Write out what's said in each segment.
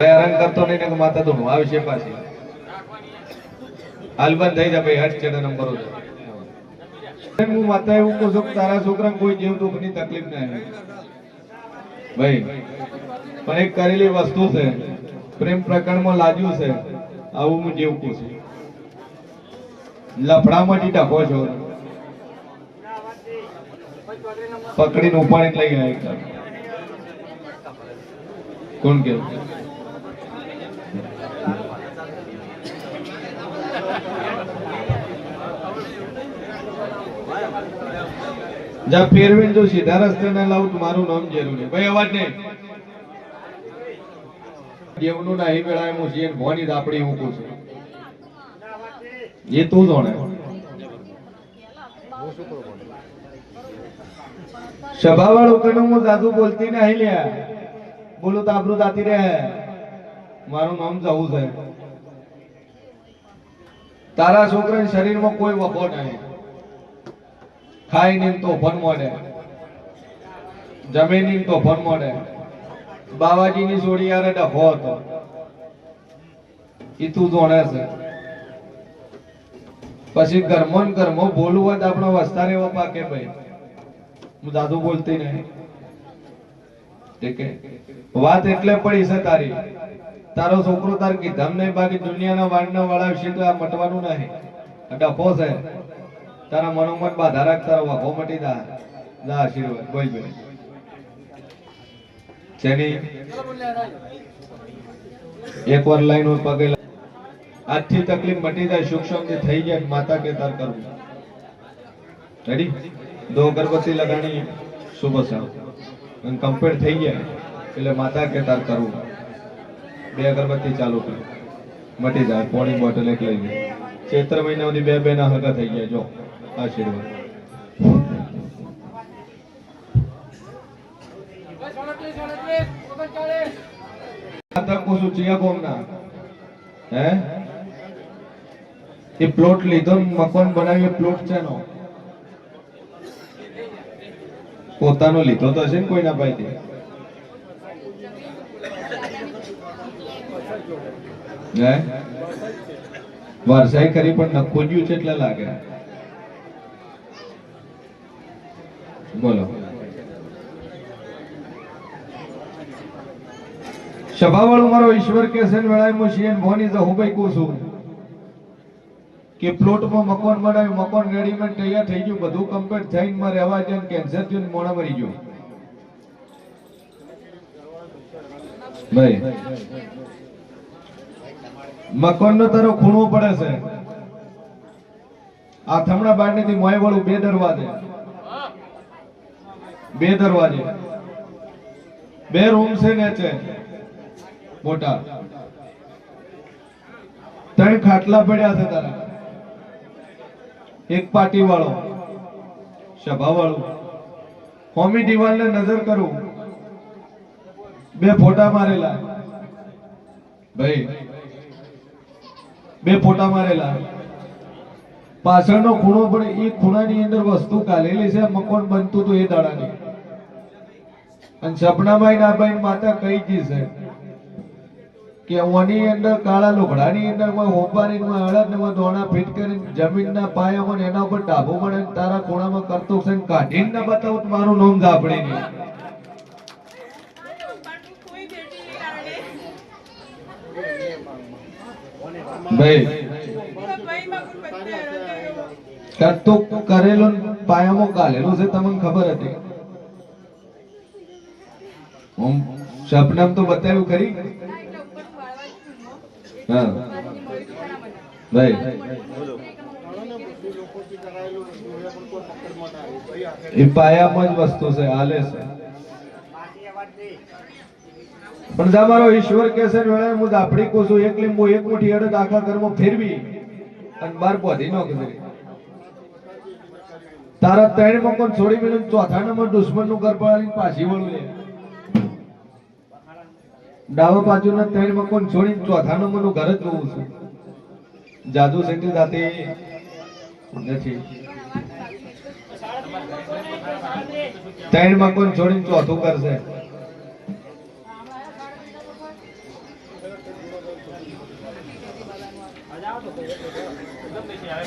હેરાન કરતો નહીં ને માતા તો આવે છે પાછી. હાલબંધ થઈ જાય ભાઈ હટ ચેડે નંબર હું માતા એવું કહું છું તારા છોકરા કોઈ જીવ દુઃખની તકલીફ ના ભાઈ, પણ એક કરેલી વસ્તુ છે. પ્રેમ પ્રકરણમાં લાજ્યું છે. આવું હું જેવું કહું છું. લફડામાં લફડામાંથી ડખો છો. પકડીને ઉપાડીને લઈ ગયા કોણ કે? જા, ફેરવીને જો સીધા રસ્તે ના લાવું મારું નામ જરૂર. નહીં ભાઈ, અવાજ નહીં. દેવનું નહીં વેળાએ હું છીએ ભોની દાપડી હું છું. એ તું જોણે. સભાવાળું કનું હું દાદુ બોલતી નહીં લ્યા બોલું તો આબરૂ દાતી રહે. મારું નામ જવું છે. તારા છોકરાના શરીરમાં કોઈ વખો નહીં. ખાઈ ને તો ફન મોડે જમીનની તો ફન મોડે બાવાજીની સોડી યારે ડફો હતો. એ તું જોણે છે. પછી ઘરમાં ને ઘરમાં બોલવું હોય તો આપણો વસ્તારે એવો પાકે ભાઈ. હું દાદુ બોલતી નહીં. વાત એટલે પડી છે તારી. તારો છોકરો તાર કીધમ નહીં બાકી દુનિયાના વાળના વાળા વિશે તો આ મટવાનું નહીં. ડખો છે. તારા મનોમન બાધા રાખ, તારો વખો મટી દા દા આશીર્વાદ. બોલ બોલ જેની એક વાર લાઈન ઉપર પગે આજથી તકલીફ મટી જાય સૂક્ષ્મ જે થઈ જાય, માતા કે તાર કરવું. રેડી દો અગરબત્તી લગાણી શુભ સાવ કમ્પ્લીટ થઈ જાય એટલે માતા કે તાર કરવું. બે અગરબત્તી ચાલુ કરી. મટી જાય, પોણી બોટલ એક લઈ લે ચેત્ર મહિના સુધી બે બે ના હગા થઈ ગયા, જો, આશીર્વાદ. એ પ્લોટ લીધો, મકાન બનાવ્યો પ્લોટ છે પોતાનો લીધો તો હશે ને કોઈના પાસેથી? હે? વારસાઈ કરી પણ ન ખોલ્યું છે એટલે લાગે. બોલો. સભાવાળો મારો ઈશ્વર કેસન વેળાય ને વેળાએ શિયન ભોની તો હું ભાઈ કહું છું? કે પ્લોટમાં મકાન બનાવ્યું, મકાન રેડીમેડ તૈયાર થઈ ગયું, બધું કમ્પ્લીટ થઈને માં રહેવા જાય કેન્સર થયું મોડા મરી ગયું. ભાઈ. મકાન નો તારો ખૂણો પડે છે. આ થમણા બારણે થી મોય વાળું બે દરવાજે. બે દરવાજે. બે રૂમ છે ને છે મોટા. ત્રણ ખાટલા પડ્યા છે તારા. એક પાટી વાળો સભા વાળો હોમી દિવાલ ને નજર કરું. બે ફોટા મારેલા. ભાઈ બે ફોટા મારેલા. પાછળનો ખૂણો પણ એ ખૂણાની અંદર વસ્તુ કાઢેલી છે, મકોન બનતું હતું એ દાડાની. અને સપનામાં ના ભાઈ માતા કઈ જી છે કે ઓની અંદર કાળા લુગડાની અંદર હોપારી માં અડદમાં દોણા ફીટ કરીને જમીનના પાયામાં એના ઉપર ડાબો ને તારા ખૂણામાં કરતો છે કાઢીને ના બતાવું મારું નોમ જાપડી નહીં. કરેલો પાયામો કાલેલો છે તમને ખબર હતી. ઓમ શબનમ તો બતાવ્યું ખરી? હા. એ પાયામાં જ વસ્તુ છે, હાલે છે. પણ તમારો ઈશ્વર કે છે હું દાપડી કોશું એક લીંબુ, એક મુઠ્ઠી અડદ આખા ઘરમાં ફેરવી અને બાર પોધી નો કરી તારા ત્રણ મકોન છોડી મેલું ચોથા નંબર દુશ્મનનું ઘર પડાવી પાછી વળું લે. ડાબા બાજુના ત્રણ મકોન છોડીને ચોથા નંબરનું ઘર જ જોઉં છું. જાદુ સેન્ટર જાતે નથી. ત્રણ મકોન છોડીને ચોથું કરશે તાર ભાઈએ પ્રેમમાં મને વાત કરતા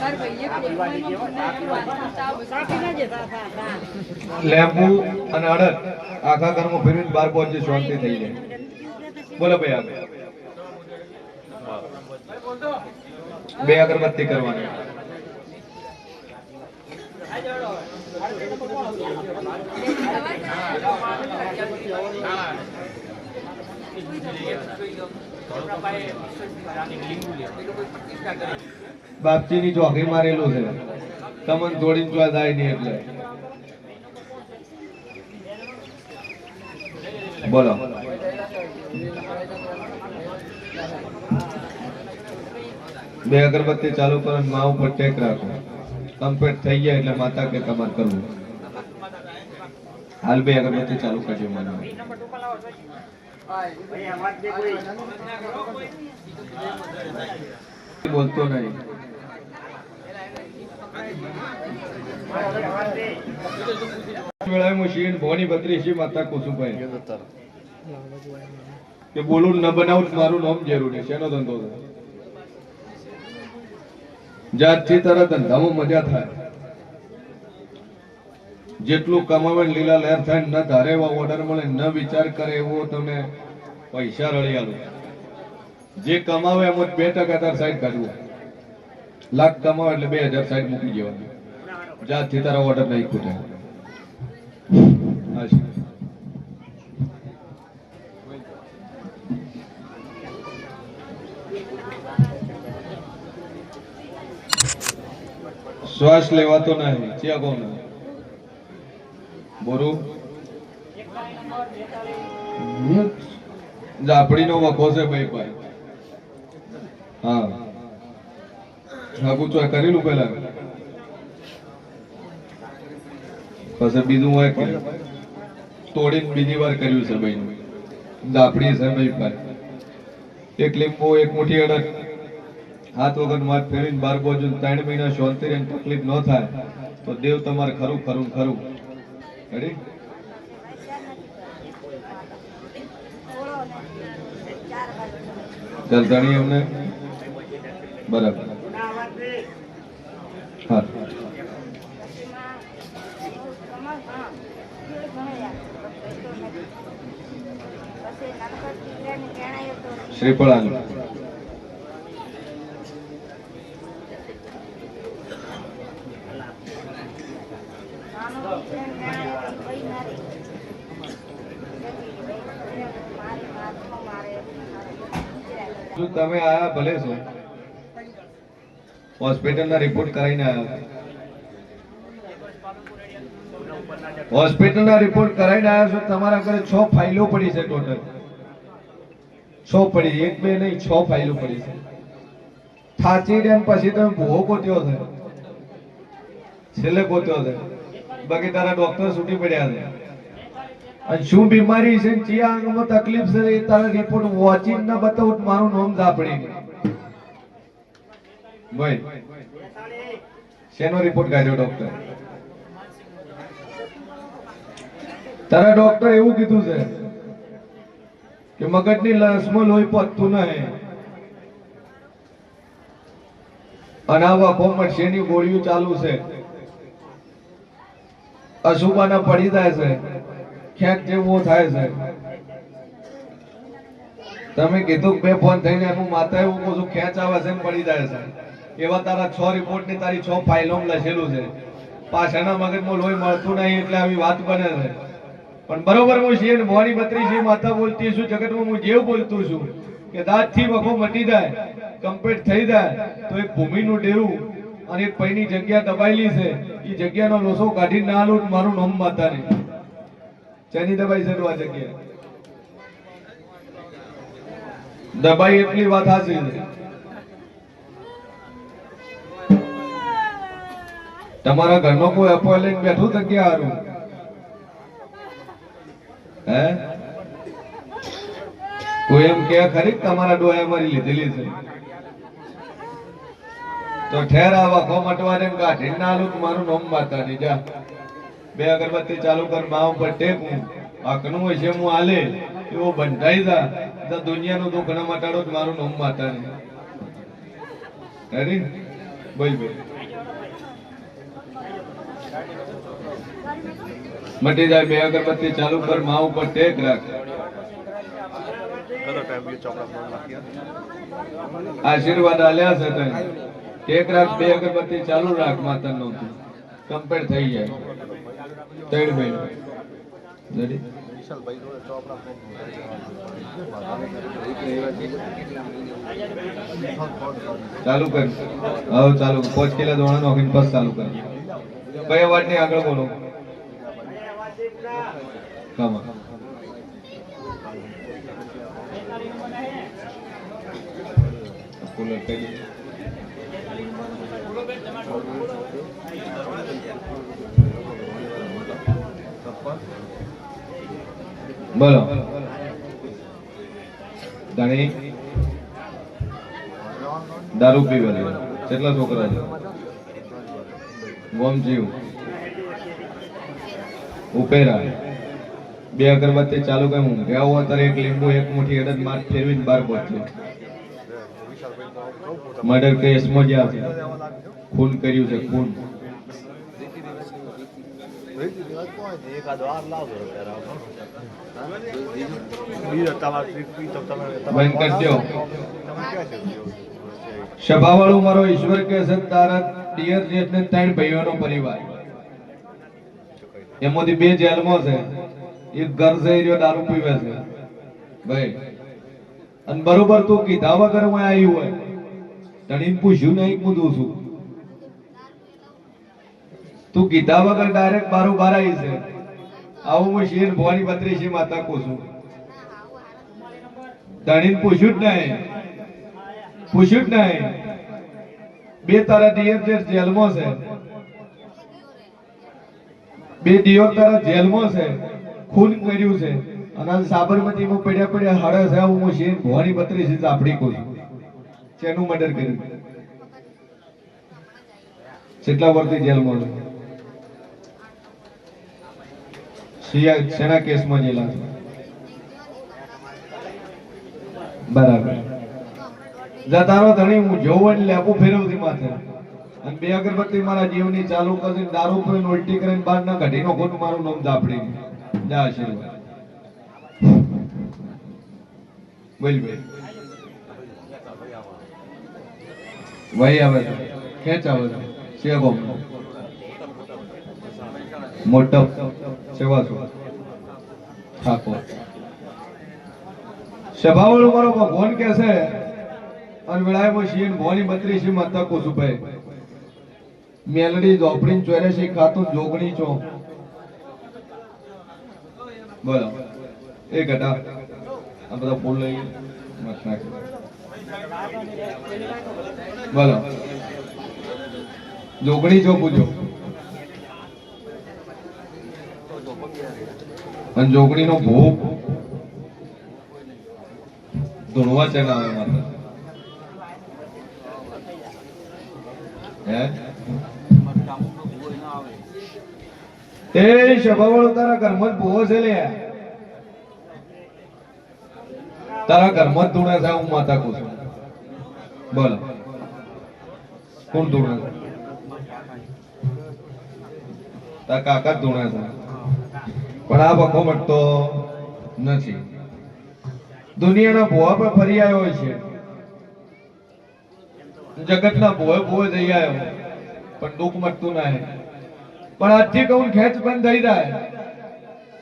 લેંબુ અને અડદ આખા ઘરમાં ફેરવીને બાર પહોંચે શાંતિ થઈ જાય. બોલો ભાઈ આગળ. બે અગરબત્તી કરવાની. બાપજીની જોખી મારેલું છે. તમને જોડીને જોવા જાય નહીં એટલે. બોલો. બે અગરબત્તી ચાલુ કરો અને મા ઉપર ટેક રાખો. કમ્પ્લીટ થઈ ગયા એટલે માતા કે તમારે કરવું. હાલ બે અગરબત્તી ચાલુ કરજો મને. બોલતો નહીં. વેળાએ હું શીણ ભવાની બત્રી શી માતા કુસુભાઈ કે બોલું ન બનાવું મારું નામ જરૂરી શેનો ધંધો છે. જાતથી તારા ધંધામાં મજા થાય. જેટલું કમાવે લીલા લહેર થાય ન ધારે એવા ઓર્ડર મળે ન વિચાર કરે એવો તમે પૈસા રળી આલો. જે કમાવે એમ બે ટકા તાર સાઈડ કાઢવું. લાખ કમાવે એટલે બે હજાર સાઈડ મૂકી દેવાનું. જાતથી તારા ઓર્ડર નહીં છે. શ્વાસ લેવાતો નહીં, ચિયા કોણ બોરુ? ઝાપડી નો વખો છે ભાઈ ભાઈ. હા. હા પૂછવા કરેલું પેલા પછી બીજું હોય કે તોડીને બીજી વાર કર્યું છે ભાઈ દાપડી છે ભાઈ ભાઈ એક લીંબુ, એક મુઠ્ઠી અડક હાથ વગર માથ ફેરીને બાર બાજુ ત્રણ મહિના શાંતિ રહીને તકલીફ ન થાય, તો દેવ તમારે ખરું ખરું ખરું. રેડી ચાલ ધણી અમને? બરાબર. હા. શ્રીફળ શું તમે આયા ભલે છો? હોસ્પિટલના રિપોર્ટ કરાવીને આયા હોસ્પિટલના રિપોર્ટ કરાવીને આવ્યા છો? તમારા ઘરે છ ફાઇલો પડી છે ટોટલ. છ પડી, એક, બે નહીં, છ ફાઇલો પડી છે. થાચી ડેમ પછી તમે ભૂવો ગોત્યો છે. છેલ્લે ગોત્યો છે. બાકી તારા ડોક્ટર છૂટી પડ્યા છે. અને શું બીમારી છે? ચિયા અંગમાં તકલીફ છે, એ તારા રિપોર્ટ વોચિંગ ના બતાવું મારું નામ દાપડી ભાઈ શેનો રિપોર્ટ કાઢ્યો ડોક્ટર તારા ડોક્ટર એવું કીધું છે. કે મગજની લસમાં લોહી પતતું નહીં. અને આવા વખો મરશેની ગોળીઓ ચાલુ છે? અશુભાના પડી જાય છે. ક્યાંક જેવો થાય છે. તમે કીધું બે ફોન થઈને એનું માતા એવું કહું ખેંચ આવે છે પડી જાય છે. એવા તારા છ રિપોર્ટની તારી છ ફાઇલો લખેલું છે. પાછળના મગજમાં લોહી મળતું નહીં એટલે આવી વાત બને છે. પણ બરોબર હું ને મોરી બત્રી છે માતા બોલતી છું, જગતમાં હું જેવું બોલતું છું કે દાંતથી વખો મટી જાય કમ્પ્લીટ થઈ જાય, તો એ ભૂમિનું ડેરું અને પૈની જગ્યા દબાયેલી છે. એ જગ્યાનો લોસો કાઢી ના લો મારું નામ માતા શેની દબાઈ છે આ જગ્યા? દબાઈ એટલી વાત હાજી છે. તમારા ઘરનો કોઈ અપોઇન્ટમેન્ટ બેઠું જગ્યા હારું? હે? કોઈ એમ કે ખરી તમારા ડોયા મારી લીધેલી છે? તો ઠેર આવા ખો મટવા એમ કાઢી ના આલું મારું નોમ માતા ની જા. બે અગરબત્તી ચાલુ કર માવ પર ટેક. હું આકનું હોય છે, હું આલે એવો બંધાઈ જા. તો દુનિયાનું દુઃખ ન મટાડો મારું નોમ માતા ની રેડી બોલ બોલ મટી જાય બે અગરબત્તી ચાલુ કર મા ઉપર ટેક રાખ. આશીર્વાદ આલ્યા છે તને ટેક રાખ બે અગરબત્તી ચાલુ રાખ માતા નો કમ્પેર થઈ જાય. ત્રણ ભાઈ. ચાલુ કર. હવે ચાલુ પોચ કિલા દોણા નોખીને બસ ચાલુ કર. કયા વાતની આગળ બોલો. કમા કુલર કહી બોલો ધણી દારૂ પીવે કેટલા છોકરા છે ગોમજીવ ઉપેરા બે અગરબત્તી ચાલુ કરી હું ગયા હોય ત્યારે એક લીંબુ, એક મુઠ્ઠી, અડદ, માર ફેરવીને બહાર પહોંચ્યો. મર્ડર કેસમાં જ્યાં ખૂન કર્યું છે ખૂન મારો ઈશ્વર કે તારા ડિયર જેઠને ત્રણ ભાઈઓનો પરિવાર. એમાંથી બે જેલમાં છે. એક ઘર જઈ રહ્યો દારૂ પીવે છે. ભાઈ, અને બરોબર તું કીધા વગર હું આવ્યું હોય. તણીને પૂછ્યું નહીં હું છું. તું કીધા વગર ડાયરેક્ટ બારો બાર આવી છે. આવું હું શેર ભવાની બત્રીસી માતા કહું તણીને પૂછ્યું જ નહીં. પૂછ્યું જ નહીં. બે તારા જે જેલમાં છે. બે ડીઓ તારા જેલમાં છે. ખૂન કર્યું છે. અને સાબરમતી સાબરમતીમાં પડ્યા પડ્યા હળે છે આવું હું શેર ભવાની બત્રીસ આપડી આપણી કોઈ. શેનું મર્ડર કર્યું? કેટલા વર્ષથી જેલમાં છે શેના કેસમાં જેલા છે? બરાબર. જતારો ધણી, હું જોવું લેપું ફેરવતી માથે. અને બે અગરબત્તી મારા જીવની ચાલુ કરીને દારૂ પીને ઉલટી કરીને બહાર ના કાઢી. નો ખોટું મારું નામ દાપડી જા આશીર્વાદ બોલ બોલ ભાઈ આવે છે ખેંચ આવે છે શેગો મોટો સેવા છો ઠાકોર. સભાવાળો મારો ભગવાન કે છે અને વેળાએ શીન ભવાની બત્રીસી તકો કોસુભાઈ મેલડી ઝોપડી ચોર્યાસી ખાતું જોગણી ચો બોલો. એ ઘટા આ બધા ફૂલ લઈ બોલો. જોગણી જો પૂજો. અને જોગણી નો ભોગ ધૂણવા ચડાવે માતા હે? એ સભાવાળો તારા ઘરમાં જ ભૂવો છે લે. તારા ઘરમાં જ ધૂણે છે, હું માતા કહું છું. બોલો. કોણ ધૂણે છે? તારા કાકા ધૂણે છે. પણ આ બખો મટતો નથી. દુનિયાના ભૂવા પર ફરી આવ્યો છે. જગતના ભૂવે ભૂવે જઈ આવ્યો. પણ દુઃખ મટતું ના પણ આજથી કહું ખેંચ બંધ થઈ જાય.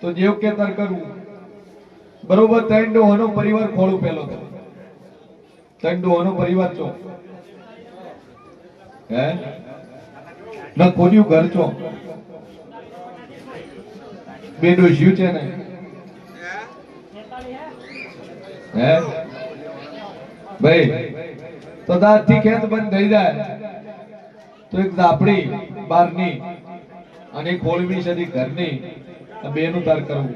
તો જેવ કે તર કરવું બરોબર, ત્રણ ડોહાનો પરિવાર ખોળું પેલો તો. ત્રણ ડોહાનો પરિવાર ચો. હે? ન, ખોલ્યું ઘર ચો. બે ડોશ્યું છે ને? હે? ભાઈ, તો દાંતથી ખેત બંધ થઈ જાય. તો એક ઝાપડી બારની અને હોળવી સદી ઘરની બેનું તાર કરવું.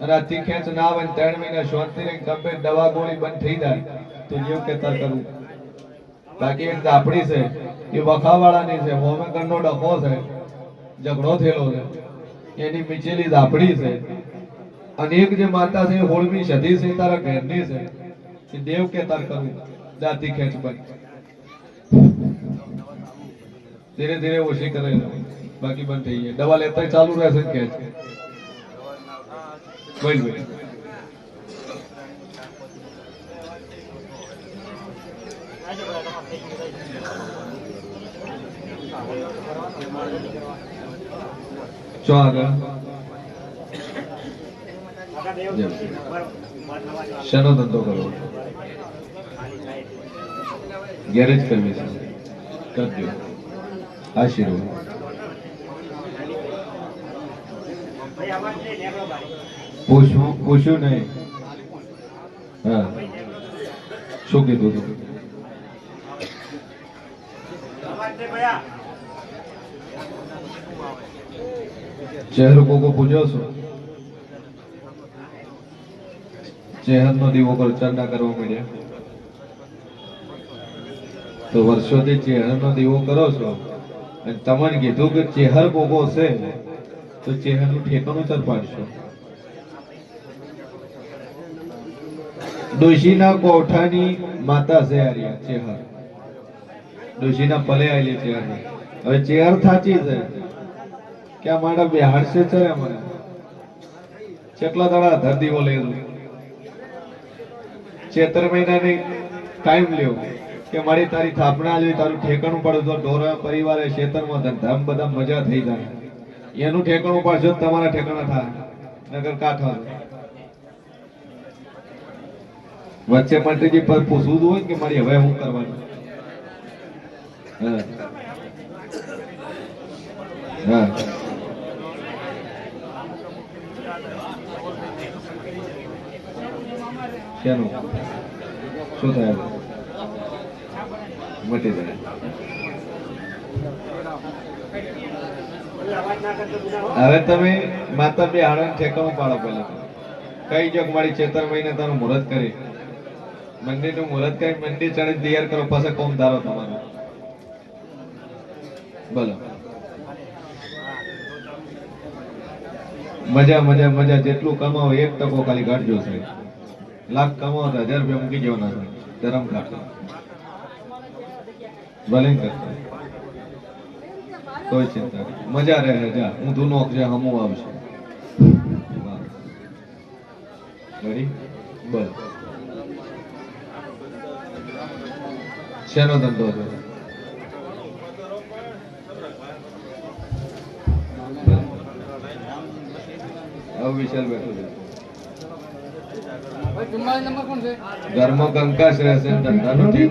અને આથી ખેંચ ના આવે ત્રણ મહિના શાંતિ ને ગમે દવા ગોળી બંધ થઈ જાય, તો જેવું કે તાર કરવું બાકી એક આપણી છે, એ વખાવાળાની છે, હોમે ઘરનો ડખો છે, ઝઘડો થયેલો છે. એની મીચેલી આપણી છે. અને એક જે માતા છે હોળમી સધી છે તારા ઘરની છે. એ દેવ કે તાર કરું. દાંતી ખેંચ બંધ. ધીરે ધીરે ઓછી કરે. બાકી બંધ થઈ જાય દવા લેતા ચાલુ રહેશે કે બોલ બોલ ચો આગળ. શેનો ધંધો કરવો ગેરેજ કરવી છે કરજો. આશીર્વાદ. પૂછવું પૂછ્યું નહીં. શું કીધું તું? ચહેરો કોકો પૂછ્યો છો? ચેહરનો દીવો ચર્ચા કરવા માંડ્યા. તો વર્ષોથી ચહેરનો દીવો કરો છો. અને તમને કીધું કે ચેહર કોકો છે. તો ચેહરનું ઠેકાણું ચર પાડશો. ડોશીના કોઠાની માતા છે આર્યા, ચેહર. ડોશીના પલે આવેલી ચેહર હવે ચેહર થાચી છે. કે આ મારા બિહાડશે છે મને. કેટલા દાડા ધરતીઓ લઈ ચેતર મહિનાની ટાઈમ લ્યો. કે મારી તારી થાપણા જોઈ તારું ઠેકાણું પડે તો ઢોરા પરિવારે ખેતરમાં ધંધામ બધા મજા થઈ જાય. એનું ઠેકાણું પાડશો તમારા ઠેકાણા થાય. નગર કાઠવા વચ્ચે મંત્રીજી પર પૂછવું હોય કે મારી હવે હું કરવાનું? હા. શેનું? શું થાય? મટી જાય હવે તમે માતા બે હાડા ઠેકાણું પાડો પેલા કઈ જોક મારી ચેતર મહિને તારું મુહૂર્ત કરી. મંદિરનું મુહૂર્ત કરી મંદિર ચડી તૈયાર કરો પાસે કોમ ધારો તમારો. બોલો. મજા મજા મજા. જેટલું કમાવો, એક ટકો ખાલી કાઢજો સાહેબ. લાખ કમાવો તો હજાર રૂપિયા મૂકી જવાના છે. ધરમ કાઢો. ભલે કરતા કોઈ ચિંતા નહીં. મજા રહે જા. હું નોક છે હમું આવશે રેડી બોલ શેનો ધંધો છે? હવે વિશાલ બેઠો છે. ઘરમાં કંકાસ રહેશે ને ધંધાનું નહીં.